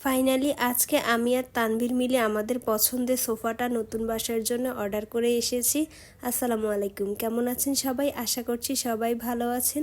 Finally আজকে আমি আর তানভীর মিলে আমাদের পছন্দের সোফাটা নতুন বাসার জন্য অর্ডার করে এসেছি। আসসালামু আলাইকুম। কেমন আছেন সবাই? আশা করছি সবাই ভালো আছেন।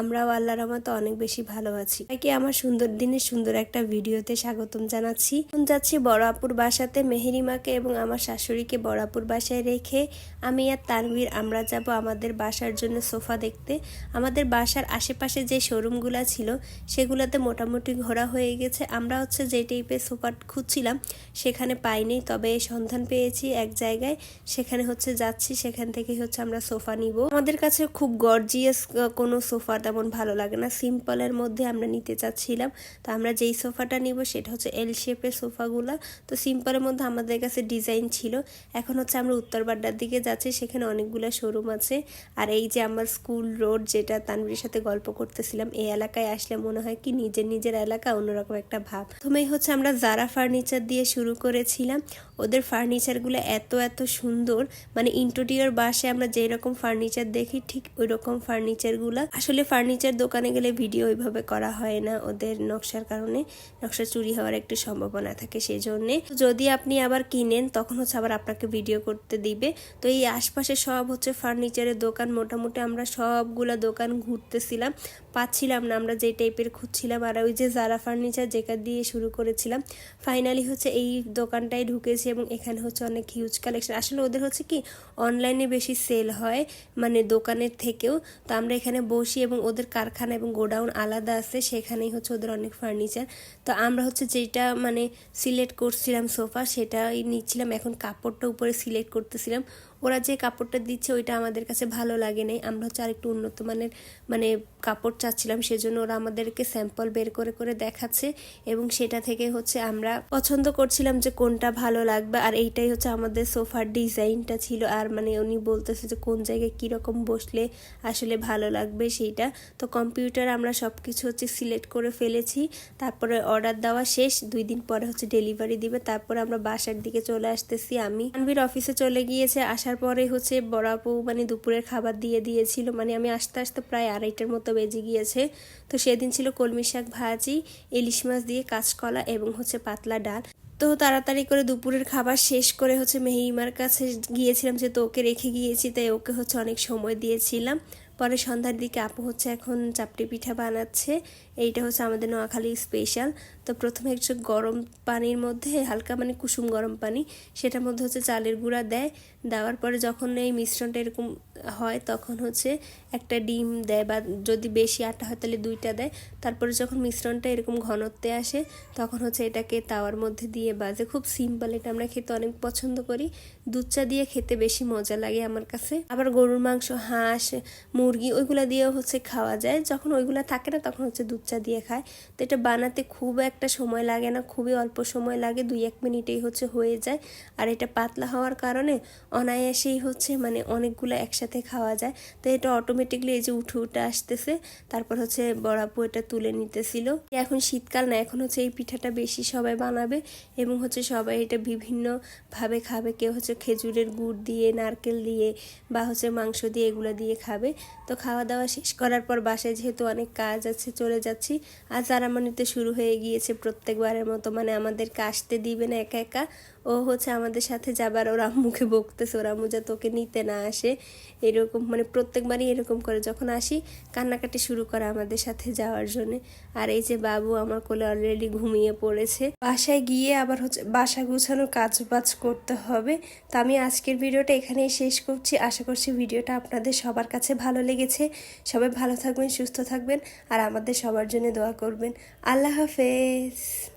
আমরাও আল্লাহর মতো অনেক বেশি ভালো আছি। তাকে আমার সুন্দর দিনে সুন্দর একটা ভিডিওতে স্বাগতম জানাচ্ছি। এখন যাচ্ছি বড়াপুর বাসাতে মেহেরিমাকে এবং আমার শাশুড়িকে বড়াপুর বাসায় রেখে। আমি আর তানভীর, আমরা যাব আমাদের বাসার জন্য সোফা দেখতে। আমাদের বাসার আশেপাশে যে শোরুমগুলো ছিল, সেগুলোতে মোটামুটি ঘোরা হয়ে গেছে। আমরা হচ্ছে যে টাইপের সোফা খুঁজছিলাম, সেখানে পাইনি। তবে সন্ধান পেয়েছি এক জায়গায়। সেখানে হচ্ছে যাচ্ছি, সেখান থেকে হচ্ছে আমরা সোফা নিব। আমাদের কাছে খুব গর্জিয়াস কোনো সোফা তেমন ভালো লাগে না। সিম্পলের মধ্যে আমরা নিতে চাচ্ছিলাম। তো আমরা যেই সোফাটা নিব, সেটা হচ্ছে এল শেপের সোফাগুলো তো সিম্পলের মধ্যে আমাদের কাছে ডিজাইন ছিল। এখন হচ্ছে আমরা উত্তরবাড্ডার দিকে যাচ্ছি, সেখানে অনেকগুলো শোরুম আছে। আর এই যে আমার স্কুল রোড যেটা, তানভীরের সাথে গল্প করতেছিলাম, এই এলাকায় আসলে মনে হয় কি নিজের নিজের এলাকা, অন্যরকম একটা ভাব। প্রথমেই হচ্ছে আমরা জারা ফার্নিচার দিয়ে শুরু করেছিলাম। ওদের ফার্নিচারগুলো এত এত সুন্দর। মানে ইন্টোরিয়র বাসে আমরা যেই রকম ফার্নিচার দেখি, ঠিক ওই রকম ফার্নিচারগুলো আসলে ফার্নিচার দোকানে গেলে ভিডিও ওইভাবে করা হয় না ওদের নকশার কারণে। নকশা চুরি হওয়ার একটু সম্ভাবনা থাকে সেই জন্যে যদি আপনি আবার কিনেন, তখন হচ্ছে আবার আপনাকে ভিডিও করতে দিবে। তো এই আশপাশে সব হচ্ছে ফার্নিচারের দোকান। মোটামুটি আমরা সবগুলা দোকান ঘুরতেছিলাম। পাচ্ছিলাম না আমরা যে টাইপের খুঁজছিলাম। আর ওই যে জারা ফার্নিচার যেটা দিয়ে শুরু করেছিলাম। ফাইনালি হচ্ছে এই দোকানটায় ঢুকেছি এবং এখানে হচ্ছে অনেক হিউজ কালেকশন আসলে ওদের হচ্ছে কি অনলাইনে বেশি সেল হয় মানে দোকানের থেকেও। তো আমরা এখানে বসি এবং ওদের কারখানা এবং গোডাউন আলাদা আছে, সেখানেই হচ্ছে ওদের অনেক ফার্নিচার তো আমরা হচ্ছে যেটা মানে সিলেক্ট করছিলাম সোফা সেটাই নিচ্ছিলাম। এখন কাপড়টা উপরে সিলেক্ট করতেছিলাম। ওরা যে কাপড়টা দিচ্ছে ওইটা আমাদের কাছে ভালো লাগে নাই। আমরা হচ্ছে আরেকটু উন্নত মানের মানে কাপড় চাচ্ছিলাম, সেজন্য ওরা আমাদেরকে স্যাম্পল বের করে করে দেখাচ্ছে এবং সেটা থেকে হচ্ছে আমরা পছন্দ করছিলাম যে কোনটা ভালো লাগবে। আর এইটাই হচ্ছে আমাদের সোফার ডিজাইনটা ছিল। আর মানে উনি বলতেছে যে কোন জায়গায় কীরকম বসলে আসলে ভালো লাগবে সেইটা। তো কম্পিউটার আমরা সব কিছু হচ্ছে সিলেক্ট করে ফেলেছি। তারপরে অর্ডার দেওয়া শেষ। দুই দিন পরে হচ্ছে ডেলিভারি দিবে। তারপরে আমরা বাসার দিকে চলে আসতেছি। আমি আনবির অফিসে চলে গিয়েছে। আসার পরে হচ্ছে বড়াপু মানে দুপুরের খাবার দিয়ে দিয়েছিল। মানে আমি আসতে আসতে প্রায় আড়াইটার মতো বেজে গিয়েছে। তো সেদিন ছিল কলমি শাক ভাজি, ইলিশ মাছ দিয়ে কাঁচকলা এবং হচ্ছে পাতলা ডাল। তো তাড়াতাড়ি করে দুপুরের খাবার শেষ করে হচ্ছে মেহিমার কাছে গিয়েছিলাম যে তো ওকে রেখে গিয়েছি, তাই ওকে হচ্ছে অনেক সময় দিয়েছিলাম। পরে সন্ধ্যার দিকে আপু হচ্ছে এখন চাপটি পিঠা বানাচ্ছে। এইটা হচ্ছে আমাদের নোয়াখালী স্পেশাল তো প্রথমে একটু গরম পানির মধ্যে, হালকা মানে কুসুম গরম পানি, সেটার মধ্যে হচ্ছে চালের গুঁড়া দেয়। দেওয়ার পরে যখন এই মিশ্রণটা এরকম হয়, তখন হচ্ছে একটা ডিম দেয় বা যদি বেশি আটা হয় তাহলে দুইটা দেয়। তারপরে যখন মিশ্রণটা এরকম ঘনত্বে আসে, তখন হচ্ছে এটাকে তাওয়ার মধ্যে দিয়ে বাজে। খুব সিম্পল এটা আমরা খেতে অনেক পছন্দ করি। দুধ চা দিয়ে খেতে বেশি মজা লাগে আমার কাছে। আবার গরুর মাংস, হাঁস মুরগি ওইগুলো দিয়েও হচ্ছে খাওয়া যায়। যখন ওইগুলো থাকে না, তখন হচ্ছে দুধ চা দিয়ে খায়। তো এটা বানাতে খুব একটা সময় লাগে না, খুবই অল্প সময় লাগে, দুই এক মিনিটেই হচ্ছে হয়ে যায়। আর এটা পাতলা হওয়ার কারণে অনায়াসেই হচ্ছে মানে অনেকগুলো একসাথে খাওয়া যায়। তো এটা অটোমেটিকলি এই যে উঠে উঠে আসতেছে, তারপর হচ্ছে বড়াপু এটা তুলে নিতেছিল। এখন শীতকাল না, এখন হচ্ছে এই পিঠাটা বেশি সবাই বানাবে এবং হচ্ছে সবাই এটা বিভিন্নভাবে খাবে। কেউ হচ্ছে খেজুরের গুড় দিয়ে, নারকেল দিয়ে বা হচ্ছে মাংস দিয়ে এগুলো দিয়ে খাবে। তো খাওয়া দাওয়া শেষ করার পর বাসায় যেহেতু অনেক কাজ আছে, চলে যাচ্ছি। আজ আরামানিতে শুরু হয়ে গিয়েছে প্রত্যেকবারের মতো। মানে আমাদেরকে আসতে দিবে না একা একা। ও হচ্ছে আমাদের সাথে যাবার, ওর আম্মুকে বকতেছে, ওর আম্মু যা তোকে নিতে না আসে। এরকম মানে প্রত্যেকবারই এরকম করে যখন আসি, কান্নাকাটি শুরু করে আমাদের সাথে যাওয়ার জন্য। আর এই যে বাবু আমার কোলে অলরেডি ঘুমিয়ে পড়েছে। বাসায় গিয়ে আবার হচ্ছে বাসা গুছানোর কাজ বাজ করতে হবে। তো আমি আজকের ভিডিওটা এখানেই শেষ করছি। আশা করছি ভিডিওটা আপনাদের সবার কাছে ভালো লেগেছে। সবাই ভালো থাকবেন, সুস্থ থাকবেন, আর আমাদের সবার জন্য দোয়া করবেন। আল্লাহ হাফেজ।